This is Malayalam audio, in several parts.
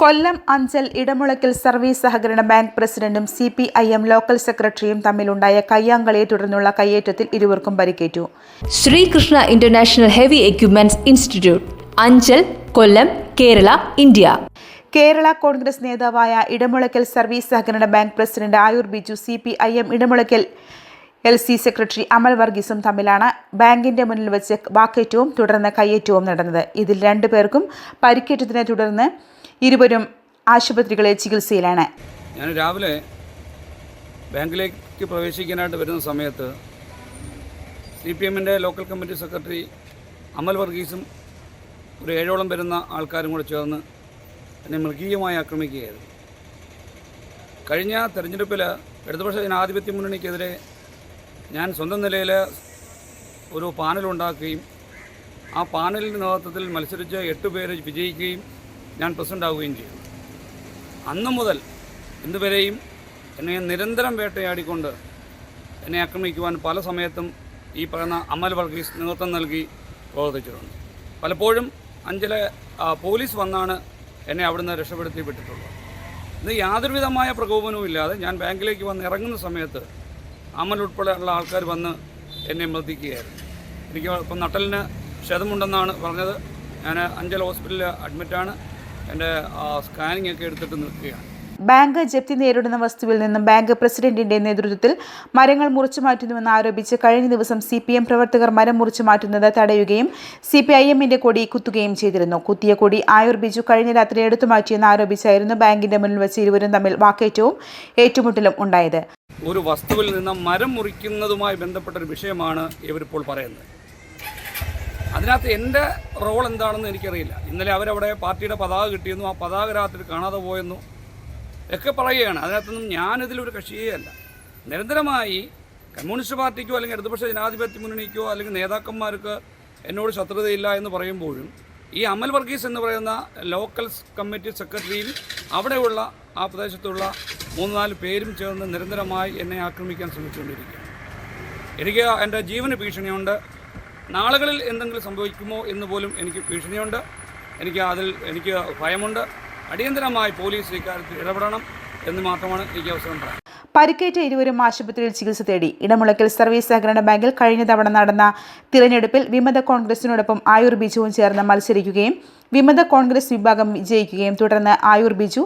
കൊല്ലം അഞ്ചൽ ഇടമുളക്കൽ സർവീസ് സഹകരണ ബാങ്ക് പ്രസിഡന്റും C P I M local സെക്രട്ടറിയും തമ്മിലുണ്ടായ കയ്യാങ്കളിയെ തുടർന്നുള്ള കയ്യേറ്റത്തിൽ ഇരുവർക്കും പരിക്കേറ്റു. Sreekrishna international heavy equipments institute Anchal Kollam Kerala India. Kerala Congress നേതാവായ ഇടമുളക്കൽ സർവീസ് സഹകരണ bank president Ayoor Biju C P I M Edamulakkal L C secretary Amal വർഗീസും തമ്മിലാണ് ബാങ്കിന്റെ മുന്നിൽ വെച്ച് വാക്കേറ്റവും തുടർന്ന് കയ്യേറ്റവും നടന്നത്. ഇതിൽ രണ്ടുപേർക്കും പരിക്കേറ്റതിനെ തുടർന്ന് ഇരുവരും ആശുപത്രികളിൽ ചികിത്സയിലാണ്. ഞാൻ രാവിലെ ബാങ്കിലേക്ക് പ്രവേശിക്കാനായിട്ട് വരുന്ന സമയത്ത് സി പി എമ്മിന്റെ ലോക്കൽ കമ്മിറ്റി സെക്രട്ടറി അമൽ വർഗീസും ഒരു ഏഴോളം വരുന്ന ആൾക്കാരും കൂടെ ചേർന്ന് എന്നെ മൃഗീയമായി ആക്രമിക്കുകയായിരുന്നു. കഴിഞ്ഞ തെരഞ്ഞെടുപ്പിൽ ഇടതുപക്ഷ ജനാധിപത്യ മുന്നണിക്കെതിരെ ഞാൻ സ്വന്തം നിലയിൽ ഒരു പാനലുണ്ടാക്കുകയും ആ പാനലിന്റെ നേതൃത്വത്തിൽ മത്സരിച്ച് എട്ട് പേര് വിജയിക്കുകയും ഞാൻ പ്രസിഡന്റ് ആവുകയും ചെയ്തു. അന്നു മുതൽ ഇന്നുവരെയും എന്നെ നിരന്തരം വേട്ടയാടിക്കൊണ്ട് എന്നെ ആക്രമിക്കുവാൻ പല സമയത്തും ഈ പറയുന്ന അമൽ വർഗീസ് നേതൃത്വം നൽകി പ്രവർത്തിച്ചിട്ടുണ്ട്. പലപ്പോഴും അഞ്ചല പോലീസ് വന്നാണ് എന്നെ അവിടുന്ന് രക്ഷപ്പെടുത്തി വിട്ടിട്ടുള്ളത്. ഇത് യാതൊരുവിധമായ പ്രകോപനവും ഇല്ലാതെ ഞാൻ ബാങ്കിലേക്ക് വന്ന് ഇറങ്ങുന്ന സമയത്ത് അമൽ ഉൾപ്പെടെയുള്ള ആൾക്കാർ വന്ന് എന്നെ മർദ്ദിക്കുകയായിരുന്നു. എനിക്ക് ഇപ്പം നട്ടലിന് ക്ഷതമുണ്ടെന്നാണ് പറഞ്ഞത്. ഞാൻ അഞ്ചൽ ഹോസ്പിറ്റലിൽ അഡ്മിറ്റാണ്. എന്റെ സ്കാനിംഗ് ഒക്കെ എടുത്തിട്ട് നിൽക്കുകയാണ്. ബാങ്ക് ജപ്തി നേരിടുന്ന വസ്തുവിൽ നിന്നും ബാങ്ക് പ്രസിഡന്റിന്റെ നേതൃത്വത്തിൽ മരങ്ങൾ മുറിച്ചു മാറ്റുന്നുവെന്ന് ആരോപിച്ച് കഴിഞ്ഞ ദിവസം സി പി എം പ്രവർത്തകർ മരം മുറിച്ചു മാറ്റുന്നത് തടയുകയും സി പി ഐ എമ്മിന്റെ കൊടി കുത്തുകയും ചെയ്തിരുന്നു. കുത്തിയ കൊടി ആയുർ ബിജു കഴിഞ്ഞ രാത്രി എടുത്തു മാറ്റിയെന്ന് ആരോപിച്ചായിരുന്നു ബാങ്കിന്റെ മുന്നിൽ വെച്ച് ഇരുവരും തമ്മിൽ വാക്കേറ്റവും ഏറ്റുമുട്ടലും ഉണ്ടായത്. ഒരു വസ്തുവിൽ നിന്ന് മരം മുറിക്കുന്നതുമായി ബന്ധപ്പെട്ട ഒരു വിഷയമാണ് ഇവരിപ്പോൾ പറയുന്നത്. അതിനകത്ത് എന്റെ റോൾ എന്താണെന്ന് എനിക്കറിയില്ല. ഇന്നലെ അവരവിടെ പാർട്ടിയുടെ പതാക കിട്ടിയെന്നും ആ പതാക രാത്രി കാണാതെ പോയെന്നും ഒക്കെ പറയുകയാണ്. അതിനകത്തൊന്നും ഞാനിതിലൊരു കക്ഷിയേ അല്ല. നിരന്തരമായി കമ്മ്യൂണിസ്റ്റ് പാർട്ടിക്കോ അല്ലെങ്കിൽ ഇടതുപക്ഷ ജനാധിപത്യ മുന്നണിക്കോ അല്ലെങ്കിൽ നേതാക്കന്മാർക്ക് എന്നോട് ശത്രുതയില്ല എന്ന് പറയുമ്പോഴും ഈ അമൽ വർഗീസ് എന്ന് പറയുന്ന ലോക്കൽ കമ്മിറ്റി സെക്രട്ടറിയും അവിടെയുള്ള ആ പ്രദേശത്തുള്ള മൂന്ന് നാല് പേരും ചേർന്ന് നിരന്തരമായി എന്നെ ആക്രമിക്കാൻ ശ്രമിച്ചുകൊണ്ടിരിക്കുകയാണ്. എനിക്ക് എന്റെ ജീവന് ഭീഷണിയുണ്ട്. നാളുകളിൽ എന്തെങ്കിലും സംഭവിക്കുമോ എന്ന് പോലും എനിക്ക് ഭീഷണിയുണ്ട്. എനിക്ക് അതിൽ എനിക്ക് ഭയമുണ്ട്. അടിയന്തരമായി പോലീസ് ഇക്കാര്യത്തിൽ ഇടപെടണം എന്ന് മാത്രമാണ് എനിക്ക് അവസരം പറയാം പരിക്കേറ്റ ഇരുവരും ആശുപത്രിയിൽ ചികിത്സ തേടി. ഇടമുളയ്ക്കൽ സർവീസ് സഹകരണ ബാങ്കിൽ കഴിഞ്ഞ തവണ നടന്ന തിരഞ്ഞെടുപ്പിൽ വിമത കോൺഗ്രസിനോടൊപ്പം ആയുർ ബിജുവും ചേർന്ന് മത്സരിക്കുകയും വിമത കോൺഗ്രസ് വിഭാഗം വിജയിക്കുകയും തുടർന്ന് ആയുർ ബിജു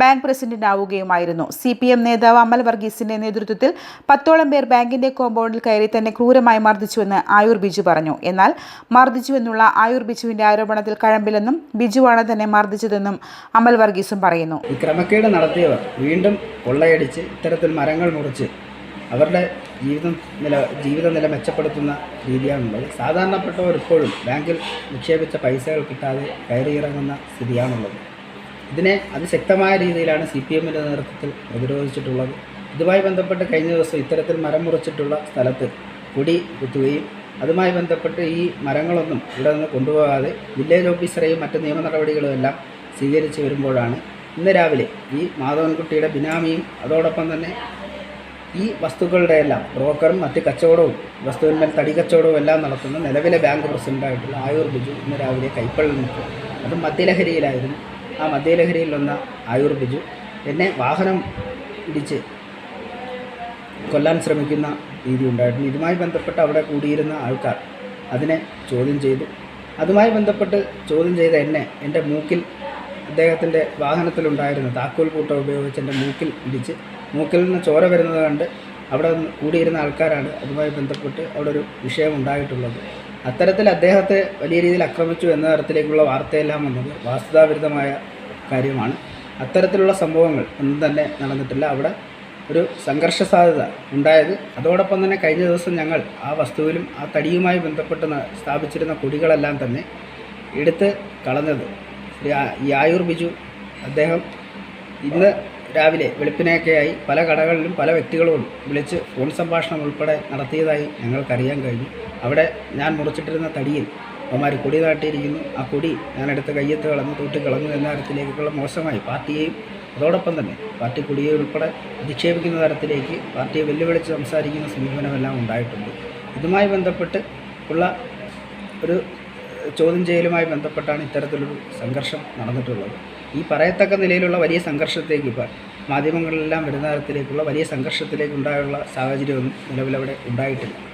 ബാങ്ക് പ്രസിഡന്റ് ആവുകയുമായിരുന്നു സി പി എം നേതാവ് അമൽ വർഗീസിന്റെ നേതൃത്വത്തിൽ പത്തോളം പേർ ബാങ്കിന്റെ കോമ്പൗണ്ടിൽ കയറി തന്നെ ക്രൂരമായി മർദ്ദിച്ചുവെന്ന് ആയുർ ബിജു പറഞ്ഞു. എന്നാൽ മർദ്ദിച്ചുവെന്നുള്ള ആയുർ ബിജുവിന്റെ ആരോപണത്തിൽ കഴമ്പില്ലെന്നും ബിജുവാണ് തന്നെ മർദ്ദിച്ചതെന്നും അമൽ വർഗീസും പറയുന്നു. ക്രമക്കേട് നടത്തിയവർ വീണ്ടും കൊള്ളയടിച്ച് ഇത്തരത്തിൽ മരങ്ങൾ മുറിച്ച് അവരുടെ ജീവിതം നില ജീവിത നില മെച്ചപ്പെടുത്തുന്ന രീതിയാണുള്ളത്. സാധാരണപ്പെട്ടവർ ഇപ്പോഴും ബാങ്കിൽ നിക്ഷേപിച്ച പൈസകൾ കിട്ടാതെ കയറിയിറങ്ങുന്ന സ്ഥിതിയാണുള്ളത്. ഇതിനെ അതിശക്തമായ രീതിയിലാണ് സി പി എമ്മിന്റെ നേതൃത്വത്തിൽ പ്രതിരോധിച്ചിട്ടുള്ളത്. ഇതുമായി ബന്ധപ്പെട്ട് കഴിഞ്ഞ ദിവസം ഇത്തരത്തിൽ മരം മുറിച്ചിട്ടുള്ള സ്ഥലത്ത് കൊടി കുത്തുകയും അതുമായി ബന്ധപ്പെട്ട് ഈ മരങ്ങളൊന്നും ഇവിടെ നിന്ന് കൊണ്ടുപോകാതെ വില്ലേജ് ഓഫീസറെയും മറ്റ് നിയമ നടപടികളും എല്ലാം സ്വീകരിച്ച് വരുമ്പോഴാണ് ഇന്ന് രാവിലെ ഈ മാധവൻകുട്ടിയുടെ ബിനാമിയും അതോടൊപ്പം തന്നെ ഈ വസ്തുക്കളുടെ എല്ലാം ബ്രോക്കറും മറ്റ് കച്ചവടവും വസ്തുവിന്മേൽ തടി കച്ചവടവും എല്ലാം നടത്തുന്ന നിലവിലെ ബാങ്ക് പ്രസിഡന്റായിട്ടുള്ള ആയൂർ ബിജു ഇന്ന് രാവിലെ കൈപ്പള്ളിൽ നിൽക്കും അത് മദ്യലഹരിയിലായിരുന്നു. ആ മദ്യലഹരിയിൽ വന്ന ആയൂർ ബിജു എന്നെ വാഹനം ഇടിച്ച് കൊല്ലാൻ ശ്രമിക്കുന്ന രീതി ഉണ്ടായിരുന്നു. ഇതുമായി ബന്ധപ്പെട്ട് അവിടെ കൂടിയിരുന്ന ആൾക്കാർ അതിനെ ചോദ്യം ചെയ്തു. അതുമായി ബന്ധപ്പെട്ട് ചോദ്യം ചെയ്ത എന്നെ എന്റെ മൂക്കിൽ അദ്ദേഹത്തിന്റെ വാഹനത്തിലുണ്ടായിരുന്ന താക്കോൽ കൂട്ടം ഉപയോഗിച്ച് എന്റെ മൂക്കിൽ ഇടിച്ച് മൂക്കിൽ നിന്ന് ചോര വരുന്നത് കണ്ട് അവിടെ കൂടിയിരുന്ന ആൾക്കാരാണ് അതുമായി ബന്ധപ്പെട്ട് അവിടെ ഒരു വിഷയം ഉണ്ടായിട്ടുള്ളത് അത്തരത്തിൽ അദ്ദേഹത്തെ വലിയ രീതിയിൽ ആക്രമിച്ചു എന്ന തരത്തിലേക്കുള്ള വാർത്തയെല്ലാം വന്നത് വാസ്തുതാവിരുദ്ധമായ കാര്യമാണ്. അത്തരത്തിലുള്ള സംഭവങ്ങൾ ഒന്നും തന്നെ നടന്നിട്ടില്ല. അവിടെ ഒരു സംഘർഷ സാധ്യത ഉണ്ടായത് അതോടൊപ്പം തന്നെ കഴിഞ്ഞ ദിവസം ഞങ്ങൾ ആ വസ്തുവിലും ആ തടിയുമായി ബന്ധപ്പെട്ട് സ്ഥാപിച്ചിരുന്ന കൊടികളെല്ലാം തന്നെ എടുത്ത് കളഞ്ഞത്. ആയൂർ ബിജു. അദ്ദേഹം ഇന്ന് രാവിലെ വെളുപ്പിനെയൊക്കെയായി പല കടകളിലും പല വ്യക്തികളോടും വിളിച്ച് ഫോൺ സംഭാഷണം ഉൾപ്പെടെ നടത്തിയതായി ഞങ്ങൾക്കറിയാൻ കഴിഞ്ഞു. അവിടെ ഞാൻ മുറിച്ചിട്ടിരുന്ന തടിയിൽ അവന്മാർ കൊടി നാട്ടിയിരിക്കുന്നു ആ കൊടി ഞാൻ എടുത്ത് കയ്യത്ത് കളഞ്ഞു തൂട്ടി കളഞ്ഞു എന്ന തരത്തിലേക്കുള്ള മോശമായി പാർട്ടിയെയും അതോടൊപ്പം തന്നെ പാർട്ടി കൊടിയെ ഉൾപ്പെടെ അധിക്ഷേപിക്കുന്ന തരത്തിലേക്ക് പാർട്ടിയെ വെല്ലുവിളിച്ച് സംസാരിക്കുന്ന സമീപനമെല്ലാം ഉണ്ടായിട്ടുണ്ട്. ഇതുമായി ബന്ധപ്പെട്ട് ഉള്ള ഒരു ചോദ്യം ചെയ്യലുമായി ബന്ധപ്പെട്ടാണ് ഇത്തരത്തിലൊരു സംഘർഷം നടന്നിട്ടുള്ളത്. ഈ പറയത്തക്ക നിലയിലുള്ള വലിയ സംഘർഷത്തേക്ക് ഇപ്പോൾ മാധ്യമങ്ങളിലെല്ലാം വരുന്ന തരത്തിലേക്കുള്ള വലിയ സംഘർഷത്തിലേക്ക് ഉണ്ടായുള്ള സാഹചര്യമൊന്നും നിലവിലവിടെ ഉണ്ടായിട്ടില്ല.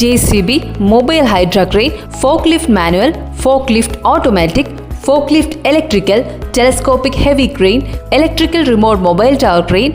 JCB mobile hydra crane forklift manual forklift automatic forklift electrical telescopic heavy crane electrical remote mobile tower crane